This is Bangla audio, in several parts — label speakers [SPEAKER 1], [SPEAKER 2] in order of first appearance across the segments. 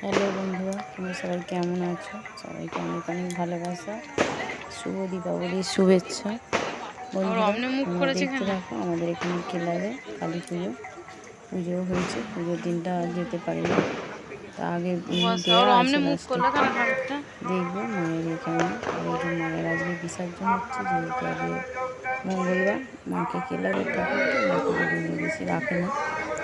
[SPEAKER 1] হ্যালো বন্ধুরা তোমরা সবাই কেমন আছো? সবাইকে অনেক অনেক ভালোবাসা শুভ দীপাবলির শুভেচ্ছা। বন্ধুরা দেখতে থাকো আমাদের এখানে ক্লাবে কালী পুজো পুজো হয়েছে পুজোর দিনটা যেতে পারিনি। তা আগে। দেখব মায়ের এখানে মায়ের আজকে বিসর্জন হচ্ছে যেহেতু আগে মঙ্গলবার মাকে ক্লাবের ঠাকুর তো মাকে বেশি রাখে না।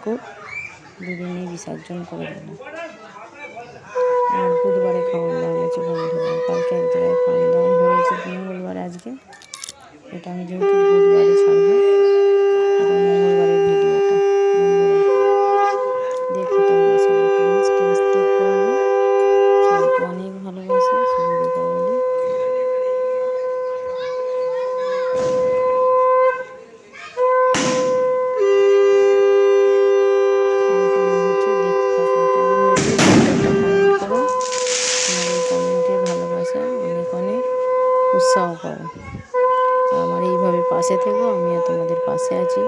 [SPEAKER 1] ঠাকুর। দুদিনই বিসর্জন করে দিল। আর বুধবারে খাওয়ান দাওয়া হয়েছে বন্ধুরা। কালকে এক জায়গায় খাওয়ান দাওয়ান হয়েছে মঙ্গলবার আজকে। এটা আমি যেহেতু বুধবারে ছাড়বো। পাশে থেকো আমিও তোমাদের পাশে আছি।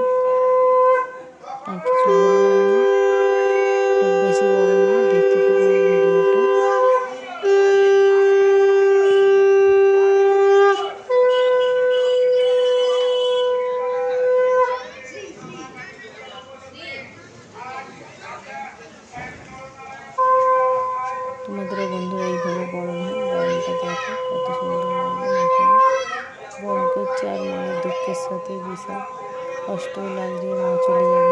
[SPEAKER 1] বিশাল কষ্টও লাগছে মা চলে যাবে।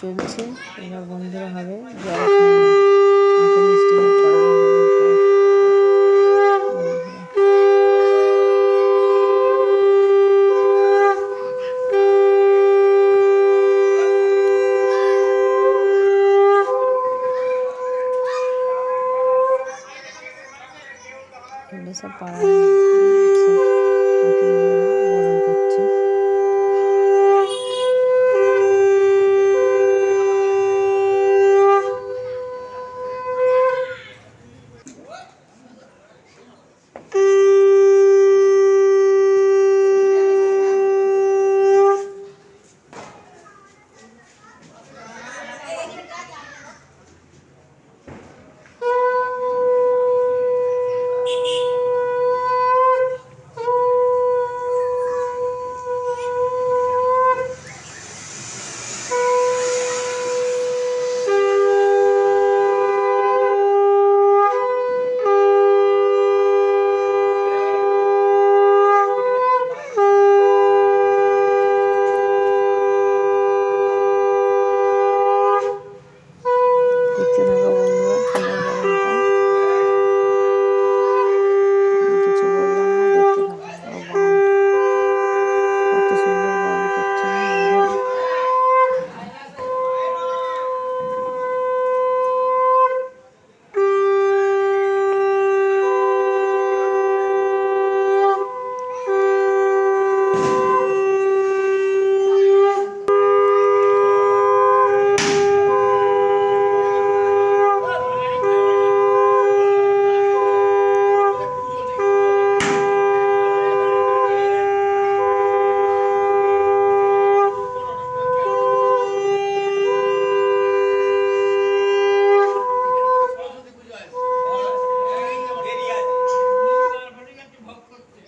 [SPEAKER 1] চলছে। এবার বন্ধুরা হবে জল খাওয়ানো মাকে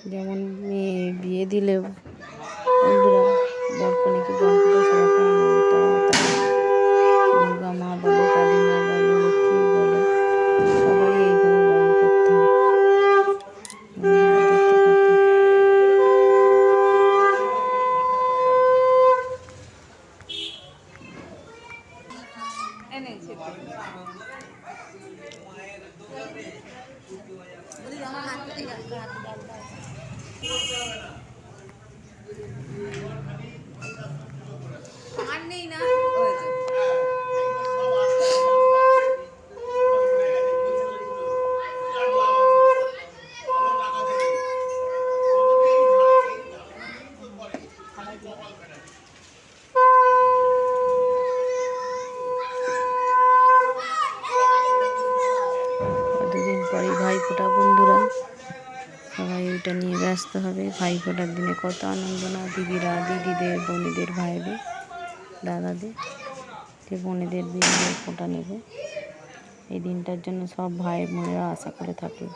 [SPEAKER 1] যেমন মেয়ে বিয়ে দিলেও বন্ধুরা বরকনেকে বর সবাই নিয়ে ব্যস্ত হবে। ভাই ফোটার দিনে কত আনন্দ না, দিদিরা, দিদিদের, বোনেদের, ভাইদের, দাদাদের। যে বোনেদের, দিদিদের ফোটা নেবে। এই দিনটার জন্য সব ভাই বোনেরা আশা করে থাকে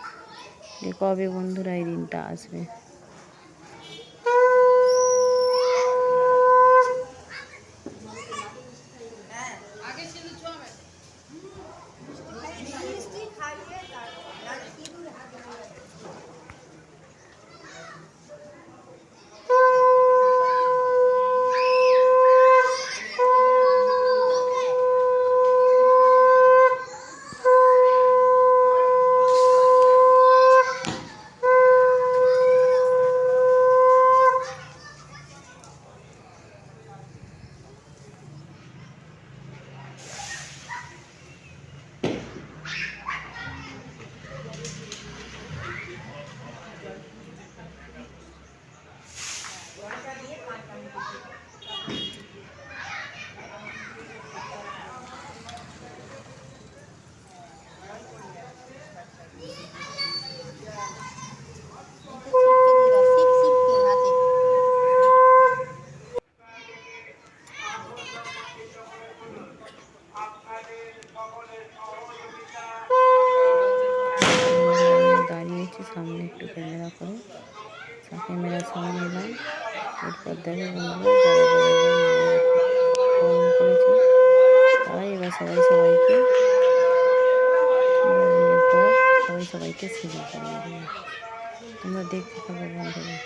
[SPEAKER 1] যে কবে বন্ধুরা এই দিনটা আসবে। দাঁড়িয়েছি সামনে একটু ক্যামেরা করে ক্যামেরার সামনে এলাম এরপর দেখে বন্ধুরা যারা যারা এবার মায়ের পালন করেছে তারাই এবার সবাই সবাইকে বরণের পর সবাই সবাইকে সেবা করিয়ে দেবে তোমরা দেখতে থাকো বন্ধুরা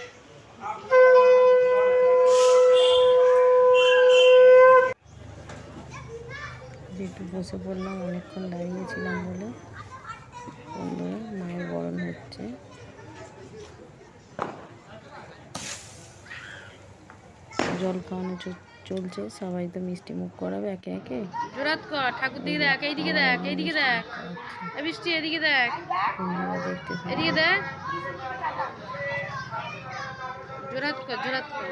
[SPEAKER 1] যে একটু বসে পড়লাম অনেকক্ষণ দাঁড়িয়েছিলাম বলে। বন্ধুরা মায়ের বরণ হচ্ছে। জল খাওয়ানো চলছে সবাই তো মিষ্টি মুখ করাবে একে একে।
[SPEAKER 2] জোরাত কর ঠাকুর দিকে দেখ এইদিকে দেখ এইদিকে দেখ। এ বৃষ্টি এদিকে দেখ। এদিকে দেখ। জোরাত কর জোরাত কর।